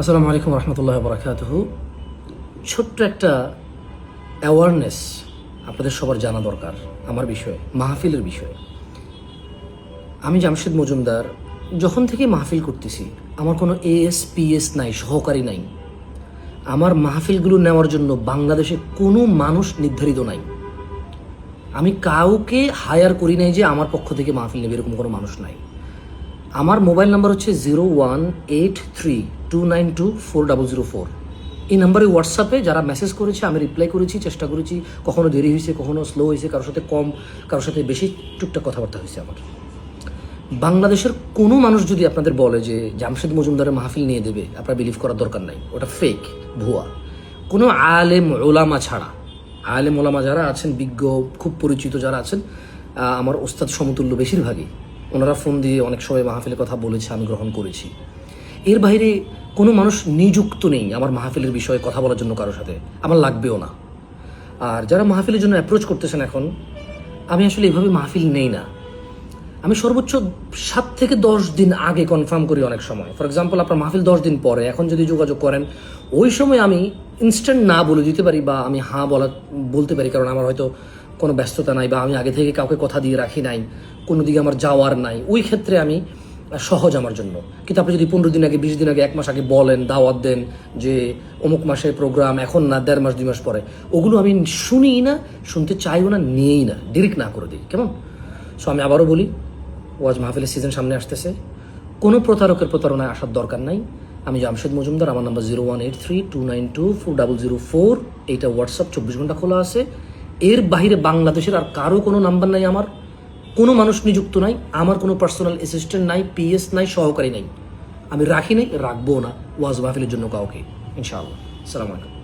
আসসালামু আলাইকুম রহমতুল্লাহ বরাকাতহ। ছোট্ট একটা অ্যাওয়ারনেস আপনাদের সবার জানা দরকার, আমার বিষয়ে, মাহফিলের বিষয়ে। আমি জামশেদ মজুমদার, যখন থেকে মাহফিল করতেছি, আমার কোনো এএস পিএস নাই, সহকারী নাই। আমার মাহফিলগুলো নেওয়ার জন্য বাংলাদেশে কোনো মানুষ নির্ধারিত নাই। আমি কাউকে হায়ার করি নাই যে আমার পক্ষ থেকে মাহফিল নেবে, এরকম কোনো মানুষ নাই। আমার মোবাইল নাম্বার হচ্ছে zero one eight three two nine two four double zero four. এই নাম্বারে হোয়াটসঅ্যাপে যারা মেসেজ করেছে, আমি রিপ্লাই করেছি, চেষ্টা করেছি। কখনো দেরি হয়েছে, কখনো স্লো হয়েছে, কারোর সাথে কম, কারোর সাথে বেশি টুকটাক কথাবার্তা হয়েছে আমার। বাংলাদেশের কোনো মানুষ যদি আপনাদের বলে যে জামশেদ মজুমদারের মাহফিল নিয়ে দেবে, আপনার বিলিভ করার দরকার নাই, ওটা ফেক ভুয়া। কোনো আলেম, ওলামা ছাড়া, আলেম, ওলামা যারা আছেন, বিজ্ঞ, খুব পরিচিত যারা আছেন আমার ওস্তাদ সমতুল্য বেশিরভাগই। ওনারা ফোন দিয়ে অনেক সময় মাহফিলের কথা বলেছে, আমি গ্রহণ করেছি। এর বাইরে কোনো মানুষ নিযুক্ত নেই আমার মাহফিলের বিষয়ে কথা বলার জন্য কারোর সাথে। আমার লাগবেও না। আর যারা মাহফিলের জন্য অ্যাপ্রোচ করতেছেন এখন, আমি আসলে এভাবে মাহফিল নেই না। আমি সর্বোচ্চ সাত থেকে দশ দিন আগে কনফার্ম করি অনেক সময়। ফর এক্সাম্পল আপনার মাহফিল দশ দিন পরে, এখন যদি যোগাযোগ করেন, ওই সময় আমি ইনস্ট্যান্ট না বলে দিতে পারি বা আমি হাঁ বলা, বলতে পারি, কারণ আমার হয়তো কোনো ব্যস্ততা নাই বা আমি আগে থেকে কাউকে কথা দিয়ে রাখি নাই, কোনো দিকে আমার যাওয়ার নাই, ওই ক্ষেত্রে আমি সহজ আমার জন্য। কিন্তু আপনি যদি পনেরো দিন আগে, বিশ দিন আগে, এক মাস আগে বলেন, দাওয়াত দেন যে অমুক মাসে প্রোগ্রাম এখন না, দেড় মাস, দুই মাস পরে, ওগুলো আমি শুনিই না, শুনতে চাইও না, নিয়েই না ডিরেক্ট না করে দিই। কেমন? সো আমি আবারও বলি, ওয়াজ মাহফিলের সিজন সামনে আসতেছে। কোনো প্রতারকের প্রতারণায় আসার দরকার নাই। আমি জামশেদ মজুমদার, আমার number zero one eight three two nine two four double zero four এইটা হোয়াটসঅ্যাপ চব্বিশ ঘণ্টা খোলা আছে। এর বাহিরে বাংলাদেশের আর কারও কোনো নাম্বার নাই আমার। কোনো মানুষ নিযুক্ত নাই, আমার কোনো পার্সোনাল অ্যাসিস্ট্যান্ট নাই পিএস নাই, সহকারী নাই। আমি রাখি নাই রাখব না ওয়াজ মাহফিলের জন্য কাউকে, ইনশাআল্লাহ। সালাম আলাইকুম।